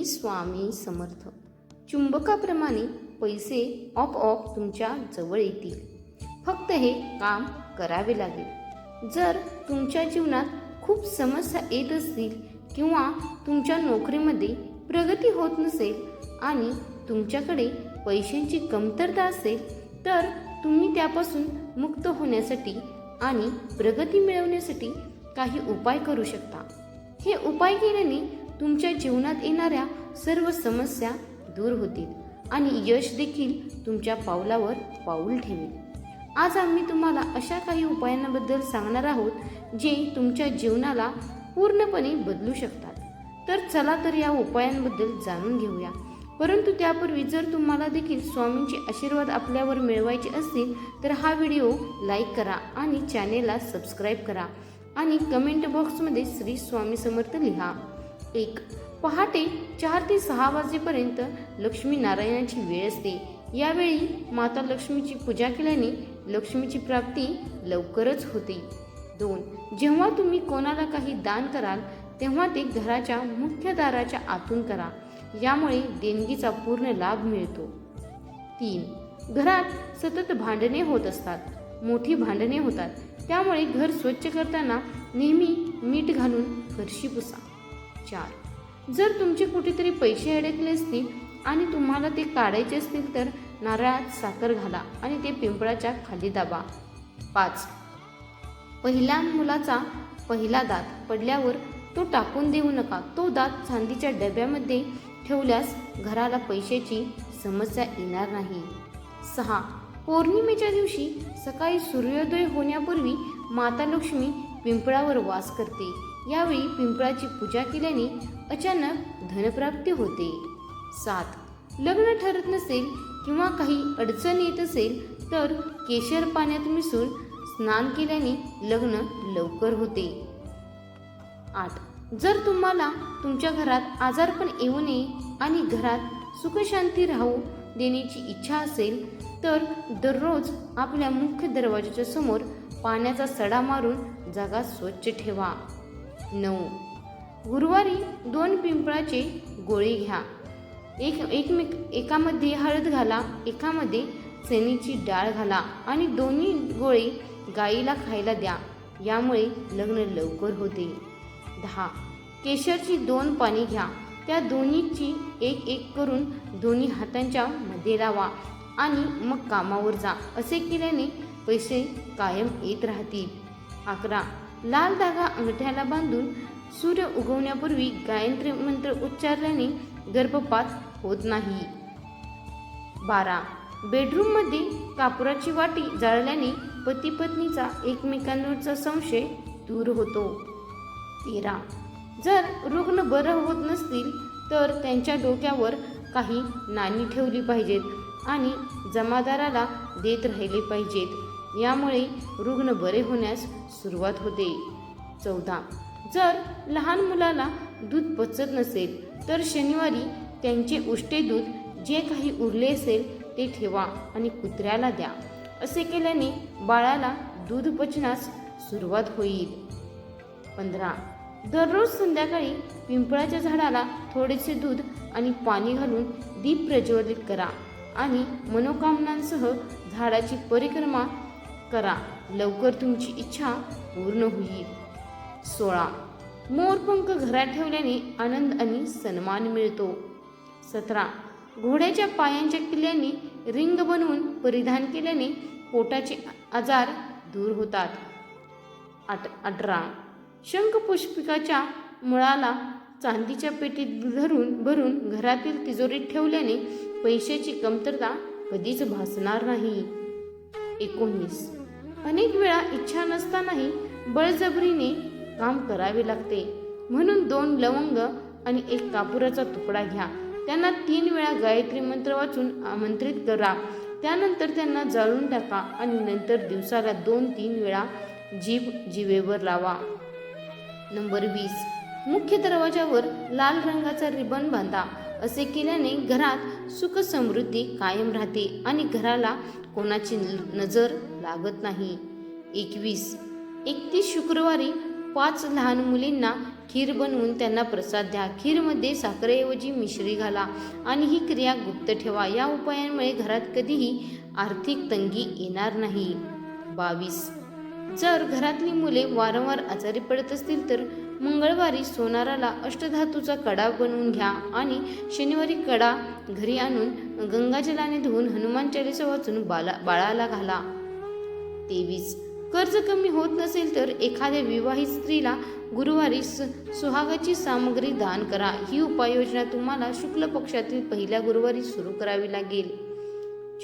श्री स्वामी समर्थ. चुंबकाप्रमाणे पैसे ऑप तुमच्या जवळ येतील. फक्त हे काम करावे लागेल. जर तुमच्या जीवनात खूप समस्या येत असतील किंवा तुमच्या नोकरीमध्ये प्रगती होत नसेल आणि तुमच्याकडे पैशांची कमतरता असेल तर तुम्ही त्यापासून मुक्त होण्यासाठी आणि प्रगती मिळवण्यासाठी काही उपाय करू शकता. हे उपाय केल्याने तुमच्या जीवनात येणाऱ्या सर्व समस्या दूर होतील आणि यश देखील तुमच्या पावलावर पाऊल ठेवेल. आज आम्ही तुम्हाला अशा काही उपायांबद्दल सांगणार आहोत जे तुमच्या जीवनाला पूर्णपणे बदलू शकतात. तर चला तर या उपायांबद्दल जाणून घेऊया. परंतु त्यापूर्वी जर तुम्हाला देखील स्वामींचे आशीर्वाद आपल्यावर मिळवायचे असतील तर हा व्हिडिओ लाईक करा आणि चॅनेलला सबस्क्राईब करा आणि कमेंट बॉक्समध्ये श्री स्वामी समर्थ लिहा. एक. पहाटे चार ते सहा वाजेपर्यंत लक्ष्मी नारायणाची वेळ असते. यावेळी माता लक्ष्मीची पूजा केल्याने लक्ष्मीची प्राप्ती लवकरच होते. दोन. जेव्हा तुम्ही कोणाला काही दान कराल तेव्हा ते घराच्या मुख्य दाराच्या आतून करा. यामुळे देणगीचा पूर्ण लाभ मिळतो. तीन. घरात सतत भांडणे होत असतात. मोठी भांडणे होतात. त्यामुळे घर स्वच्छ करताना नेहमी मीठ घालून फरशी पुसा. चार. जर तुमचे कुठेतरी पैसे अडकले असतील आणि तुम्हाला ते काढायचे असतील तर नारळात साखर घाला आणि ते पिंपळाच्या खाली दाबा. पाच. पहिल्या मुलाचा पहिला दात पडल्यावर तो टाकून देऊ नका. तो दात चांदीच्या डब्यामध्ये ठेवल्यास घराला पैशाची समस्या येणार नाही. सहा. पौर्णिमेच्या दिवशी सकाळी सूर्योदय होण्यापूर्वी माता लक्ष्मी पिंपळावर वास करते. यावेळी पिंपळाची पूजा केल्याने अचानक धनप्राप्ती होते. सात. लग्न ठरत नसेल किंवा काही अडचण येत असेल तर केशर पाण्यात मिसळून स्नान केल्याने लग्न लवकर होते. आठ. जर तुम्हाला तुमच्या घरात आजारपण येऊ नये आणि घरात सुखशांती राहू देण्याची इच्छा असेल तर दररोज आपल्या मुख्य दरवाजाच्या समोर पाण्याचा सडा मारून जागा स्वच्छ ठेवा. नऊ. गुरुवारी दोन पिंपळाचे गोळे घ्या. एक एकमेक एकामध्ये हळद घाला एकामध्ये चणीची डाळ घाला आणि दोन्ही गोळे गाईला खायला द्या. यामुळे लग्न लवकर होते. दहा. केशरची दोन पाणी घ्या. त्या दोन्हीची एक एक करून दोन्ही हातांच्या मध्ये लावा आणि मग कामावर जा. असे केल्याने पैसे कायम येत राहतील. अकरा. लाल धागा अंगठ्याला बांधून सूर्य उगवण्यापूर्वी गायत्री मंत्र उच्चारल्याने गर्भपात होत नाही. बारा. बेडरूममध्ये कापुराची वाटी जाळल्याने पती पत्नीचा एकमेकांवरचा संशय दूर होतो. तेरा. जर रुग्ण बरं होत नसतील तर त्यांच्या डोक्यावर काही नाणी ठेवली पाहिजेत आणि जमादाराला देत राहिले पाहिजेत. यामुळे रुग्ण बरे होण्यास सुरुवात होते. चौदा. जर लहान मुलाला दूध पचत नसेल तर शनिवारी त्यांचे उष्टे दूध जे काही उरले असेल ते ठेवा आणि कुत्र्याला द्या. असे केल्याने बाळाला दूध पचण्यास सुरुवात होईल. पंधरा. दररोज संध्याकाळी पिंपळाच्या झाडाला थोडेसे दूध आणि पाणी घालून दीप प्रज्वलित करा आणि मनोकामनांसह झाडाची परिक्रमा करा. लवकर तुमची इच्छा पूर्ण होईल. सोळा. मोरपंख घरात ठेवल्याने आनंद आणि सन्मान मिळतो. सतरा. घोड्याच्या पायांच्या किल्ल्याने रिंग बनवून परिधान केल्याने पोटाचे आजार दूर होतात. आठ अठरा. शंखपुष्पिकाच्या मुळाला चांदीच्या पेटीत धरून भरून घरातील तिजोरीत ठेवल्याने पैशाची कमतरता कधीच भासणार नाही. एकोणीस. अनेक वेळा इच्छा नसतानाही बळजबरीने काम करावे लागते. म्हणून दोन लवंग आणि एक कापुराचा तुकडा घ्या. त्यांना तीन वेळा गायत्री मंत्र वाचून आमंत्रित करा. त्यानंतर त्यांना जाळून टाका आणि नंतर दिवसाला दोन तीन वेळा जीभ जिवेवर लावा. नंबर वीस. मुख्य दरवाजावर लाल रंगाचा रिबन बांधा. असे केल्याने घरात सुख समृद्धी कायम राहते आणि घराला कोणाची नजर लागत नाही. एकवीस. एकतीस शुक्रवारी पाच लहान मुलींना खीर बनवून त्यांना प्रसाद द्या. खीरमध्ये साखरेऐवजी मिश्री घाला आणि ही क्रिया गुप्त ठेवा. या उपायांमुळे घरात कधीही आर्थिक तंगी येणार नाही. बावीस. जर घरातली मुले वारंवार आजारी पडत असतील तर मंगळवारी सोनाराला अष्टधातूचा कडा बनवून घ्या आणि शनिवारी कडा घरी आणून गंगाजलाने धुवून हनुमान चालिसा वाचून बाला बाळाला घाला. तेवीस. कर्ज कमी होत नसेल तर एखाद्या विवाहित स्त्रीला गुरुवारी स सुहागाची सामग्री दान करा. ही उपाययोजना तुम्हाला शुक्ल पक्षातील पहिल्या गुरुवारी सुरू करावी लागेल.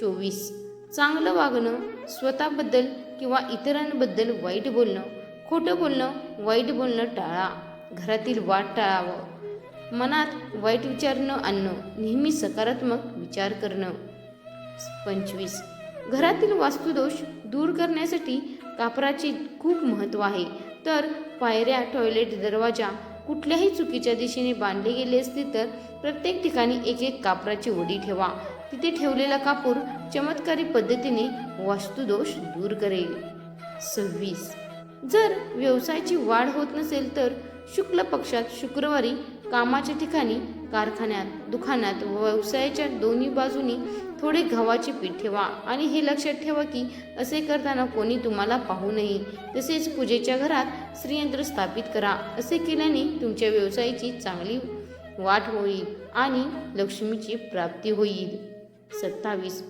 चोवीस. चांगलं वागणं स्वतःबद्दल किंवा इतरांबद्दल वाईट बोलणं खोटं बोलणं वाईट बोलणं टाळा. घरातील वाद टाळावं. मनात वाईट विचार न आणणं नेहमी सकारात्मक विचार करणं. पंचवीस. घरातील वास्तुदोष दूर करण्यासाठी कापराचे खूप महत्त्व आहे. तर पायऱ्या टॉयलेट दरवाजा कुठल्याही चुकीच्या दिशेने बांधले गेले असते तर प्रत्येक ठिकाणी एक एक कापराची वडी ठेवा. तिथे ठेवलेला कापूर चमत्कारी पद्धतीने वास्तुदोष दूर करेल. सव्वीस. जर व्यवसायाची वाढ होत नसेल तर शुक्ल पक्षात शुक्रवारी कामाच्या ठिकाणी कारखान्यात दुकानात व व्यवसायाच्या दोन्ही बाजूनी थोडे गव्हाचे पीठ ठेवा आणि हे लक्षात ठेवा की असे करताना कोणी तुम्हाला पाहू नये. तसेच पूजेच्या घरात श्रीयंत्र स्थापित करा. असे केल्याने तुमच्या व्यवसायाची चांगली वाढ होईल आणि लक्ष्मीची प्राप्ती होईल. सत्तावीस.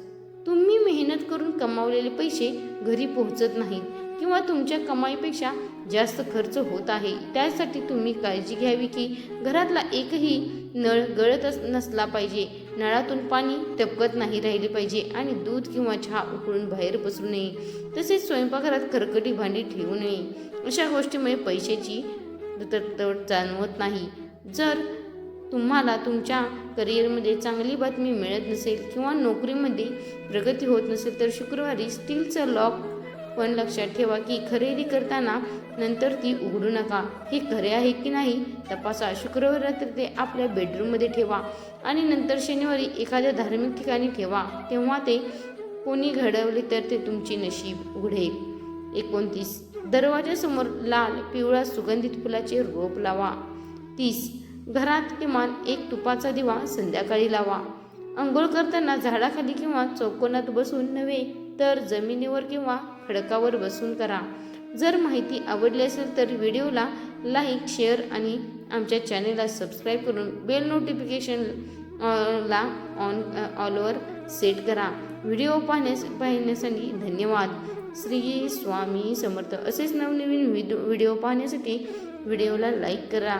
तुम्ही मेहनत करून कमावलेले पैसे घरी पोहोचत नाहीत. किंवा तुमच्या कमाईपेक्षा जास्त खर्च होत आहे. त्यासाठी तुम्ही काळजी घ्यावी की घरातला एकही नळ गळत नसला पाहिजे. नळातून पाणी टपकत नाही राहिले पाहिजे आणि दूध किंवा चहा उकळून बाहेर पसरू नये. तसेच स्वयंपाकघरात खरकटी भांडी ठेवू नये. अशा गोष्टीमुळे पैशाची तडतड जाणवत नाही. जर तुम्हाला तुमच्या करिअरमध्ये चांगली बातमी मिळत नसेल किंवा नोकरीमध्ये प्रगती होत नसेल तर शुक्रवारी स्टीलचं लॉक पण लक्षात ठेवा की खरेदी करताना नंतर ती उघडू नका. हे खरे आहे की नाही तपासा. शुक्रवार रात्री ते आपल्या बेडरूममध्ये ठेवा आणि नंतर शनिवारी एखाद्या धार्मिक ठिकाणी ठेवा. तेव्हा ते कोणी घडवले तर ते तुमची नशीब उघडेल. एकोणतीस. दरवाजासमोर लाल पिवळा सुगंधित फुलाचे रोप लावा. तीस. घरात किमान एक तुपाचा दिवा संध्याकाळी लावा. अंघोळ करताना झाडाखाली किंवा चौकोनात बसून नव्हे तर जमिनीवर किंवा खडकावर बसून करा. जर माहिती आवडली असेल तर व्हिडिओला लाईक शेअर आणि आमच्या चॅनेलला सबस्क्राईब करून बेल नोटिफिकेशन ला ऑन ऑलवर सेट करा. व्हिडिओ पाहण्यास पाहण्यासाठी धन्यवाद. श्री स्वामी समर्थ. असेच नवनवीन व्हिडिओ पाहण्यासाठी व्हिडिओला लाईक करा.